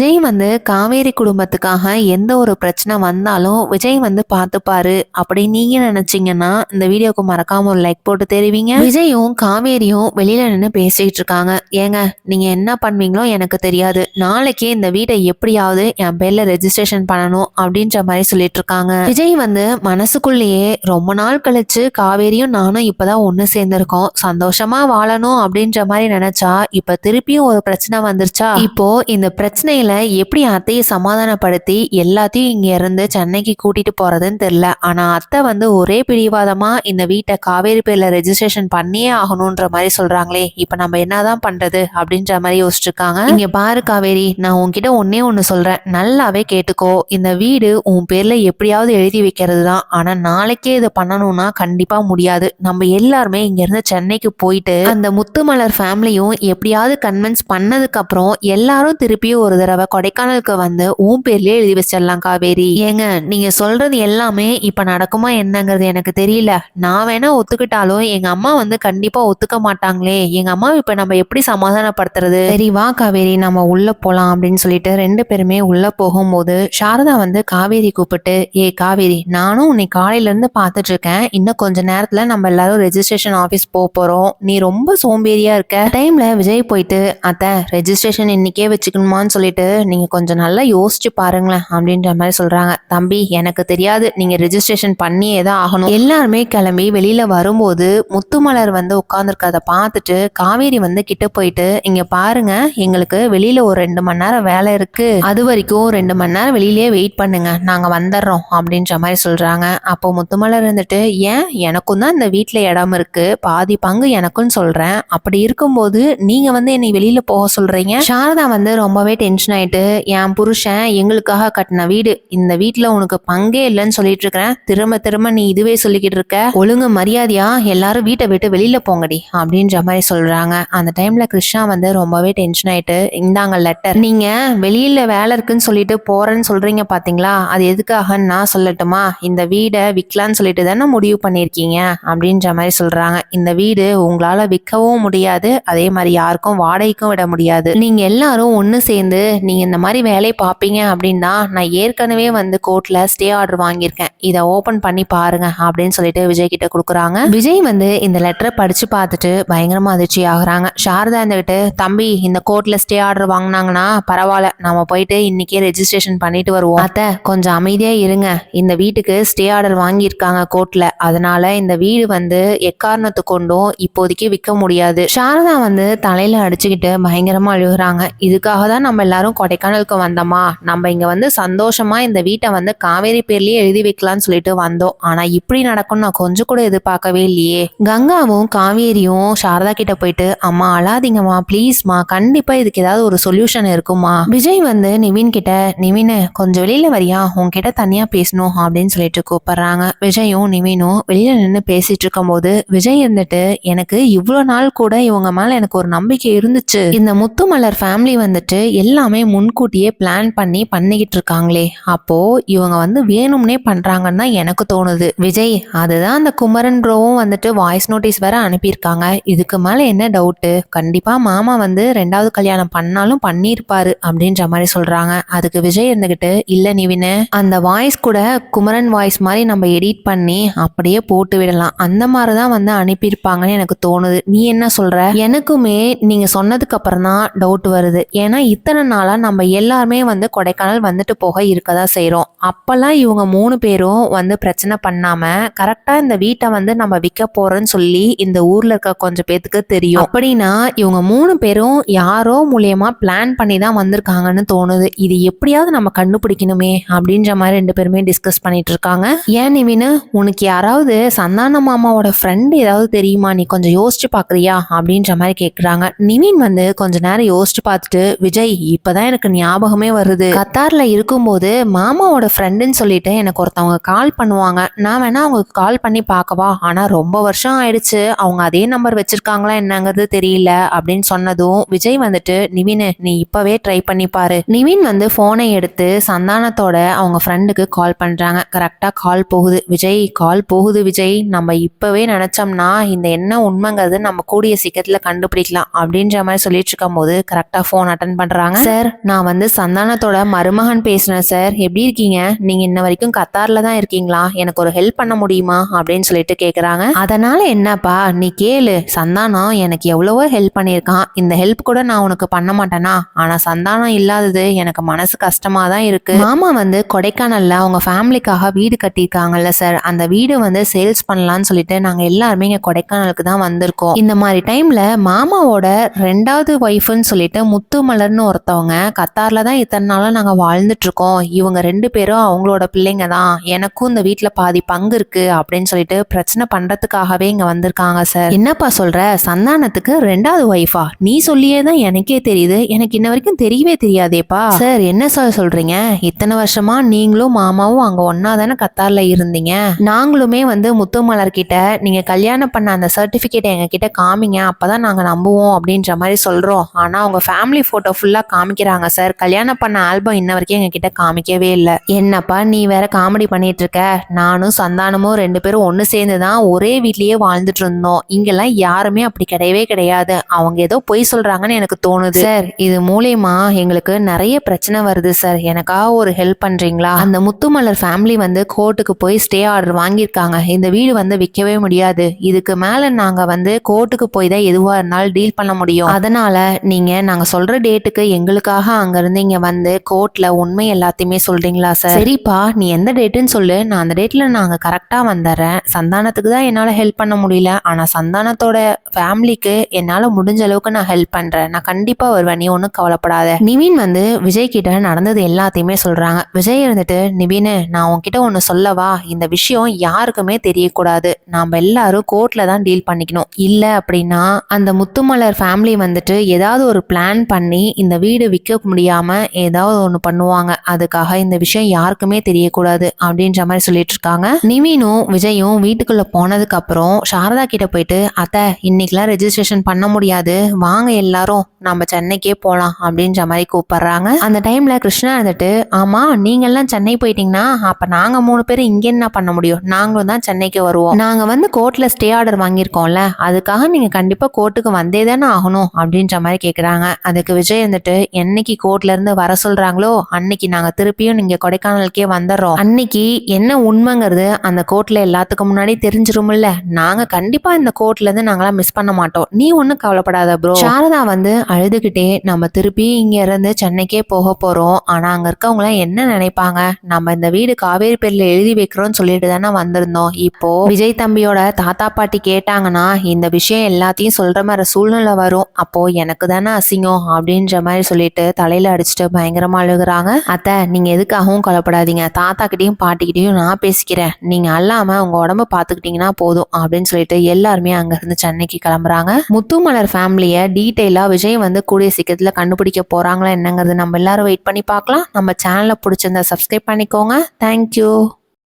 விஜய் வந்து காவேரி குடும்பத்துக்காக எந்த ஒரு பிரச்சனை வந்தாலும் விஜய் வந்து பார்த்துப்பாரு அப்படி நீங்க நினைச்சீங்கன்னா இந்த வீடியோக்கு மறக்காம ஒரு லைக் போட்டு தெரிவிங்க. விஜயும் காவேரியும் வெளியில நின்று பேசிட்டு இருக்காங்க. ஏங்க நீங்க என்ன பண்ணுவீங்களோ எனக்கு தெரியாது. நாளைக்கு இந்த வீட்டை எப்படியாவது என் பேர்ல ரெஜிஸ்ட்ரேஷன் பண்ணணும் அப்படின்ற மாதிரி சொல்லிட்டு இருக்காங்க. விஜய் வந்து மனசுக்குள்ளேயே ரொம்ப நாள் கழிச்சு காவேரியும் நானும் இப்பதான் ஒண்ணு சேர்ந்திருக்கோம். சந்தோஷமா வாழணும் அப்படின்ற மாதிரி நினைச்சா இப்ப திருப்பியும் ஒரு பிரச்சனை வந்துருச்சா? இப்போ இந்த பிரச்சனையில எப்படி அத்தையை சமாதானப்படுத்தி எல்லாத்தையும் இங்கே இருந்து சென்னைக்கு கூட்டிட்டு போறதுன்னு தெரில ஆனால் அத்தை வந்து ஒரே பிடிவாதமாக இந்த வீட்டை காவேரி பேரில் ரெஜிஸ்ட்ரேஷன் பண்ணியே ஆகணுன்ற மாதிரி சொல்கிறாங்களே இப்போ நம்ம என்னதான் பண்ணுறது அப்படின்ற மாதிரி யோசிச்சிருக்காங்க. இங்கே பாரு காவேரி நான் உன்கிட்ட ஒன்னே ஒன்று சொல்கிறேன் நல்லாவே கேட்டுக்கோ. இந்த வீடு உன் பேரில் எப்படியாவது எழுதி வைக்கிறது தான் ஆனால் நாளைக்கே இதை பண்ணணும்னா கண்டிப்பாக முடியாது. நம்ம எல்லாருமே இங்கேருந்து சென்னைக்கு போயிட்டு அந்த முத்துமலர் ஃபேமிலியும் எப்படியாவது கன்வின்ஸ் பண்ணதுக்கப்புறம் எல்லாரும் திருப்பியும் ஒரு தடவை கொடைக்கானலுக்கு வந்து உன் பேர்லயே எழுதி வச்சிடலாம் காவேரி. ஏங்க நீங்க சொல்றது எல்லாமே இப்ப நடக்குமா என்னங்கிறது எனக்கு தெரியல. நான் வேணா ஒத்துக்கிட்டாலும் எங்க அம்மா வந்து கண்டிப்பா ஒத்துக்க மாட்டாங்களே. எங்க அம்மா இப்ப நம்ம எப்படி சமாதானப்படுத்துறது? சரி வா காவேரி. நம்ம உள்ள போலாம் அப்படின்னு சொல்லிட்டு ரெண்டு பேருமே உள்ள போகும்போது சாரதா வந்து காவேரி கூப்பிட்டு ஏ காவேரி நானும் உன்னை காலையில இருந்து பாத்துட்டு இருக்கேன். இன்னும் கொஞ்ச நேரத்துல நம்ம எல்லாரும் ரெஜிஸ்ட்ரேஷன் ஆபீஸ் போக போறோம். நீ ரொம்ப சோம்பேறியா இருக்க. டைம்ல விஜய் போயிட்டு அத்தை ரெஜிஸ்ட்ரேஷன் இன்னைக்கே வச்சுக்கணுமான்னு சொல்லிட்டு நீங்கள் கொஞ்சம் நல்லா யோசிச்சு பாருங்களேன் அப்படின்ற மாதிரி சொல்கிறாங்க தம்பி எனக்கு தெரியாது. நீங்கள் ரெஜிஸ்ட்ரேஷன் பண்ணியே தான் ஆகணும். எல்லாருமே கிளம்பி வெளியில் வரும்போது முத்துமலர் வந்து உட்காந்துருக்கிறத பார்த்துட்டு காவேரி வந்து கிட்ட போயிட்டு இங்கே பாருங்க எங்களுக்கு வெளியில் ஒரு ரெண்டு மணி நேரம் வேலை இருக்குது அது வரைக்கும் ரெண்டு மணி நேரம் வெளியிலேயே வெயிட் பண்ணுங்க. நாங்கள் வந்துடுறோம். அப்படின்ற மாதிரி சொல்கிறாங்க அப்போ முத்துமலர் இருந்துட்டு ஏன்? எனக்கும் தான் இந்த வீட்டில் இடம் இருக்குது பாதி பங்கு எனக்குன்னு சொல்கிறேன் அப்படி இருக்கும்போது நீங்கள் வந்து என்னை வெளியில் போக சொல்கிறீங்க சாரதா வந்து ரொம்பவே டென்ஷன் ஆயிட்டு என் புருஷன் எங்களுக்காக கட்டின வீடு. இந்த வீட்டுல உனக்கு பங்கே இல்லைன்னு சொல்லிட்டு இருக்கிறேன் திரும்ப திரும்ப நீ இதுவே சொல்லிக்கிட்டு இருக்க. ஒழுங்கு மரியாதையா எல்லாரும் வீட்டை விட்டு வெளியில போங்கடி அப்படின்ற மாதிரி சொல்றாங்க. அந்த டைம்ல கிருஷ்ணா வந்து ரொம்பவே டென்ஷன் ஆயிட்டு இந்தாங்க லெட்டர் நீங்க வெளியில வேலை இருக்குன்னு சொல்லிட்டு போறேன்னு சொல்றீங்க பாத்தீங்களா? அது எதுக்காகன்னு நான் சொல்லட்டுமா? இந்த வீடை விற்கலான்னு சொல்லிட்டு தானே முடிவு பண்ணியிருக்கீங்க? அப்படின்ற மாதிரி சொல்றாங்க. இந்த வீடு உங்களால விற்கவும் முடியாது அதே மாதிரி யாருக்கும் வாடகைக்கும் விட முடியாது. நீங்க எல்லாரும் ஒன்று சேர்ந்து நீங்கள் இந்த மாதிரி வேலையை பார்ப்பீங்க அப்படின்னா நான் ஏற்கனவே வந்து கோர்ட்டில் ஸ்டே ஆர்டர் வாங்கியிருக்கேன். இதை ஓப்பன் பண்ணி பாருங்க அப்படின்னு சொல்லிட்டு விஜய் கிட்ட கொடுக்குறாங்க. விஜய் வந்து இந்த லெட்டரை படித்து பார்த்துட்டு பயங்கரமாக அதிர்ச்சி ஆகுறாங்க. சாரதா இருந்துக்கிட்டு தம்பி இந்த கோர்ட்டில் ஸ்டே ஆர்டர் வாங்கினாங்கன்னா பரவாயில்ல நம்ம போயிட்டு இன்னைக்கே ரெஜிஸ்ட்ரேஷன் பண்ணிட்டு வருவோம். அத்தை கொஞ்சம் அமைதியாக இருங்க. இந்த வீட்டுக்கு ஸ்டே ஆர்டர் வாங்கியிருக்காங்க கோர்ட்டில் அதனால இந்த வீடு வந்து எக்காரணத்து கொண்டும் இப்போதைக்கு விற்க முடியாது. சாரதா வந்து தலையில் அடிச்சுக்கிட்டு பயங்கரமாக அழுகுறாங்க. இதுக்காக தான் நம்ம எல்லாரும் கொடைக்கானலுக்கு வந்தோமா? நம்ம இங்க வந்து சந்தோஷமா இந்த வீட்டை வந்து காவேரி பேர்லயே எழுதி வைக்கலாம்னு சொல்லிட்டு வந்தோம். ஆனா இப்படி நடக்கும் நான் கொஞ்சம் கூட எதிர்பார்க்கவே இல்லையே. கங்காவும் காவேரியும் சாரதா கிட்ட போயிட்டு அம்மா அழாதீங்கம்மா. ப்ளீஸ்மா கண்டிப்பா இதுக்கு ஏதாவது ஒரு சொல்யூஷன் இருக்குமா விஜய் வந்து நிவின் கிட்ட நிவின் கொஞ்சம் வெளியில வரியா? உன்கிட்ட தனியா பேசணும் அப்படின்னு சொல்லிட்டு கூப்பிடுறாங்க. விஜயும் நிவினும் வெளியில நின்று பேசிட்டு இருக்கும்போது விஜய் இருந்துட்டு எனக்கு இவ்வளோ நாள் கூட இவங்க மேல எனக்கு ஒரு நம்பிக்கை இருந்துச்சு. இந்த முத்துமலர் ஃபேமிலி வந்துட்டு எல்லாமே முன்கூட்டியே பிளான் பண்ணி பண்ணிக்கிட்டு இருக்காங்களே. அப்போ இவங்க வந்து வேணும்னே பண்றாங்கன்னு தான் எனக்கு தோணுது. விஜய் அதுதான் அந்த குமரன் வந்துட்டு வாய்ஸ் நோட்டீஸ் வேற அனுப்பியிருக்காங்க. இதுக்கு மேல என்ன டவுட்டு கண்டிப்பா மாமா வந்து ரெண்டாவது கல்யாணம் பண்ணாலும் பண்ணியிருப்பாரு அப்படின்ற மாதிரி சொல்றாங்க. அதுக்கு விஜய் இருந்துகிட்டு இல்ல நிவினு அந்த வாய்ஸ் கூட குமரன் வாய்ஸ் மாதிரி நம்ம எடிட் பண்ணி அப்படியே போட்டு விடலாம். அந்த மாதிரி தான் வந்து அனுப்பியிருப்பாங்கன்னு எனக்கு தோணுது. நீ என்ன சொல்ற? எனக்குமே நீங்க சொன்னதுக்கு அப்புறம் தான் டவுட் வருது. ஏன்னா இத்தனை நாளா நம்ம எல்லாருமே வந்து கொடைக்கானல் வந்துட்டு போக இருக்கதா செய்கிறோம் அப்போல்லாம் இவங்க மூணு பேரும் வந்து பிரச்சனை பண்ணாமல் கரெக்டாக இந்த வீட்டை வந்து நம்ம விற்க போகிறோன்னு சொல்லி இந்த ஊரில் இருக்க கொஞ்சம் பேத்துக்கு தெரியும். அப்படின்னா இவங்க மூணு பேரும் யாரோ மூலியமா பிளான் பண்ணி தான் வந்திருக்காங்கன்னு தோணுது. இது எப்படியாவது நம்ம கண்டுபிடிக்கணுமே அப்படின்ற மாதிரி ரெண்டு பேருமே டிஸ்கஸ் பண்ணிட்டு இருக்காங்க. ஏன் நிவினு உனக்கு யாராவது சந்தான மாமாவோட ஃப்ரெண்ட் ஏதாவது தெரியுமா? நீ கொஞ்சம் யோசிச்சு பாக்குறியா? அப்படின்ற மாதிரி கேட்குறாங்க நிவின் வந்து கொஞ்ச நேரம் யோசிச்சு பார்த்துட்டு விஜய் இப்பதான் எனக்கு ஞாபகமே வருது. கத்தாரில் இருக்கும்போது மாமாவோட ஃப்ரெண்டுன்னு சொல்லிட்டு எனக்கு ஒருத்தவங்க கால் பண்ணுவாங்க. நான் வேணா அவங்களுக்கு கால் பண்ணி பார்க்கவா? ஆனால் ரொம்ப வருஷம் ஆயிடுச்சு. அவங்க அதே நம்பர் வச்சிருக்காங்களா என்னங்கிறது தெரியல அப்படின்னு சொன்னதும் விஜய் வந்துட்டு நிவின் நீ இப்பவே ட்ரை பண்ணி பாரு. நிவின் வந்து ஃபோனை எடுத்து சந்தானத்தோட அவங்க ஃப்ரெண்டுக்கு கால் பண்ணுறாங்க கரெக்டாக கால் போகுது. விஜய் கால் போகுது விஜய். நம்ம இப்போவே நினச்சோம்னா இந்த என்ன உண்மைங்கிறது நம்ம கூடிய சீக்கிரத்தில் கண்டுபிடிக்கலாம் அப்படின்ற மாதிரி சொல்லிட்டு இருக்கும் போது கரெக்டாக ஃபோன் அட்டன் பண்ணுறாங்க சார் நான் வந்து சந்தானத்தோட மருமகன் பேசுகிறேன் சார் எப்படி இருக்கீங்க? நீங்க இன்ன வரைக்கும் கத்தார்ல தான் இருக்கீங்களா? எனக்கு ஒரு ஹெல்ப் பண்ண முடியுமா? அப்படின்னு சொல்லிட்டு கேக்குறாங்க. அதனால என்னப்பா நீ கேளு. சந்தானம் எனக்கு எவ்வளவோ ஹெல்ப் பண்ணியிருக்கான். இந்த ஹெல்ப் கூட நான் உனக்கு பண்ண மாட்டேனா? ஆனா சந்தானம் இல்லாதது எனக்கு மனசு கஷ்டமா தான் இருக்கு. மாமா வந்து கொடைக்கானல்ல அவங்க ஃபேமிலிக்காக வீடு கட்டியிருக்காங்கல்ல சார் அந்த வீடு வந்து சேல்ஸ் பண்ணலாம்னு சொல்லிட்டு நாங்க எல்லாருமே இங்க கொடைக்கானலுக்கு தான் வந்திருக்கோம். இந்த மாதிரி டைம்ல மாமாவோட ரெண்டாவது ஒய்ஃப்னு சொல்லிட்டு முத்துமலர்னு ஒருத்தவங்க கத்தாரில் தான் இத்தனை நாளாக நாங்கள் வாழ்ந்துட்டு இருக்கோம் இவங்க ரெண்டு பேரும் அவங்களோட பிள்ளைங்க தான். எனக்கும் இந்த வீட்டில் பாதி பங்கு இருக்கு அப்படின்னு சொல்லிட்டு பிரச்சனை பண்ணுறதுக்காகவே இங்கே வந்திருக்காங்க சார் என்னப்பா சொல்ற? சந்தானத்துக்கு ரெண்டாவது ஒய்ஃபா நீ சொல்லியே தான் எனக்கே தெரியுது. எனக்கு இன்ன வரைக்கும் தெரியவே தெரியாதேப்பா. சார் என்ன சார் சொல்றீங்க? இத்தனை வருஷமா நீங்களும் மாமாவும் அங்கே ஒன்னா தானே கத்தாரில் இருந்தீங்க? நாங்களுமே வந்து முத்துமலர் கிட்ட நீங்க கல்யாணம் பண்ண அந்த சர்டிஃபிகேட் எங்ககிட்ட காமிங்க. காமிங்க அப்பதான் நாங்கள் நம்புவோம் அப்படின்ற மாதிரி சொல்றோம். ஆனா அவங்க ஃபேமிலி போட்டோ ஃபுல்லா காமிக்கிறாங்க சார் கல்யாணம் பண்ண ஆல்பம் இன்ன வரைக்கும் எங்ககிட்ட காமிக்கவே இல்லை. என்னப்பா நீ வேற காமெடி பண்ணிட்டு இருக்க? நானும் சந்தானமும் ரெண்டு பேரும் ஒன்று சேர்ந்து தான் ஒரே வீட்லயே வாழ்ந்துட்டு இருந்தோம். இங்கெல்லாம் யாருமே அப்படி கிடையவே கிடையாது. அவங்க ஏதோ பொய் சொல்றாங்கன்னு எனக்கு தோணுது. சார் இது மூலியமா எங்களுக்கு நிறைய பிரச்சனை வருது சார் எனக்காக ஒரு ஹெல்ப் பண்றீங்களா? அந்த முத்துமலர் ஃபேமிலி வந்து கோர்ட்டுக்கு போய் ஸ்டே ஆர்டர் வாங்கியிருக்காங்க. இந்த வீடு வந்து விற்கவே முடியாது. இதுக்கு மேல நாங்க வந்து கோர்ட்டுக்கு போய் தான் எதுவா இருந்தாலும் டீல் பண்ண முடியும். அதனால நீங்க நாங்க சொல்ற டேட்டுக்கு எங்களுக்கு எதுக்காக அங்கேருந்து இங்கே வந்து கோர்ட்டில் உண்மை எல்லாத்தையுமே சொல்கிறீங்களா சார்? சரிப்பா நீ எந்த டேட்டுன்னு சொல்லு. நான் அந்த டேட்டில் நான் அங்கே கரெக்டாக வந்துடுறேன். சந்தானத்துக்கு தான் என்னால் ஹெல்ப் பண்ண முடியல. ஆனால் சந்தானத்தோட ஃபேமிலிக்கு என்னால் முடிஞ்ச அளவுக்கு நான் ஹெல்ப் பண்ணுறேன் நான் கண்டிப்பாக வருவேன். நீ ஒன்றும் கவலைப்படாத. நிவின் வந்து விஜய் கிட்ட நடந்தது எல்லாத்தையுமே சொல்கிறாங்க. விஜய் இருந்துட்டு நிவின் நான் உன்கிட்ட ஒன்று சொல்லவா? இந்த விஷயம் யாருக்குமே தெரியக்கூடாது. நாம் எல்லாரும் கோர்ட்டில் தான் டீல் பண்ணிக்கணும். இல்லை அப்படின்னா அந்த முத்துமலர் ஃபேமிலி வந்துட்டு ஏதாவது ஒரு பிளான் பண்ணி இந்த வீடு விற்க முடியாமல் ஏதாவது ஒன்று பண்ணுவாங்க. அதுக்காக இந்த விஷயம் யாருக்குமே தெரியக்கூடாது அப்படின்ற மாதிரி சொல்லிட்டு இருக்காங்க. நிவீனும் விஜயும் வீட்டுக்குள்ளே போனதுக்கு அப்புறம் சாரதா கிட்ட போயிட்டு அத்தை இன்னைக்கெல்லாம் ரெஜிஸ்ட்ரேஷன் பண்ண முடியாது. வாங்க எல்லாரும். நம்ம சென்னைக்கே போகலாம் அப்படின்ற மாதிரி கூப்பிடுறாங்க. அந்த டைம்ல கிருஷ்ணா இருந்துட்டு ஆமா நீங்க எல்லாம் சென்னை போயிட்டீங்கன்னா அப்ப நாங்க மூணு பேரும் இங்க என்ன பண்ண முடியும்? நாங்களும் தான் சென்னைக்கு வருவோம். நாங்க வந்து கோர்ட்ல ஸ்டே ஆர்டர் வாங்கியிருக்கோம்ல. அதுக்காக நீங்க கண்டிப்பா கோர்ட்டுக்கு வந்தே தானே ஆகணும். அப்படின்ற மாதிரி கேக்குறாங்க. அதுக்கு விஜய் வந்துட்டு என்னைக்கு கோர்ட்ல இருந்து வர சொல்றாங்களோ அன்னைக்கு நாங்க திருப்பியும் நீங்க கொடைக்கானலுக்கே வந்துடுறோம். அன்னைக்கு என்ன உண்மைங்கிறது அந்த கோர்ட்ல எல்லாத்துக்கும் முன்னாடி தெரிஞ்சிருமில்ல நாங்க கண்டிப்பா இந்த கோர்ட்ல இருந்து நாங்களாம் மிஸ் பண்ண மாட்டோம். நீ ஒன்னும் கவலைப்படாத ப்ரோ சாரதா வந்து அழுதுகிட்டே நம்ம திருப்பி இங்க இருந்து சென்னைக்கே போக போறோம். ஆனா அங்க இருக்கவங்க எல்லாம் என்ன நினைப்பாங்க? நம்ம இந்த வீடு காவேரி பேர்ல எழுதி வைக்கிறோம்னு சொல்லிட்டு தானே வந்திருந்தோம். இப்போ விஜய் தம்பியோட தாத்தா பாட்டி கேட்டாங்கன்னா இந்த விஷயம் எல்லாத்தையும் சொல்ற மாதிரி சூழ்நிலை வரும். அப்போ எனக்கு தானே அசிங்கம் அப்படின்ற மாதிரி சொல்லிட்டு தலையில அடிச்சுட்டு பயங்கரமா அழுகுறாங்க. அத்தை நீங்க எதுக்காகவும் கவலைப்படாதீங்க. தாத்தா கிட்டயும் பாட்டிக்கிட்டையும் நான் பேசிக்கிறேன். நீங்க அல்லாம உங்க உடம்ப பாத்துக்கிட்டீங்கன்னா போதும் அப்படின்னு சொல்லிட்டு எல்லாருமே அங்க இருந்து சென்னைக்கு கிளம்புறாங்க. முத்துமலர் ஃபேமிலிய டீட்டெயிலா விஜய் வந்து கூடிய சீக்கிரத்துல கண்டுபிடிக்க போறாங்களா என்னங்கிறது நம்ம எல்லாரும் வெயிட் பண்ணி பார்க்கலாம். நம்ம சேனலை பிடிச்சிருந்தா சப்ஸ்கிரைப் பண்ணிக்கோங்க. தேங்க்யூ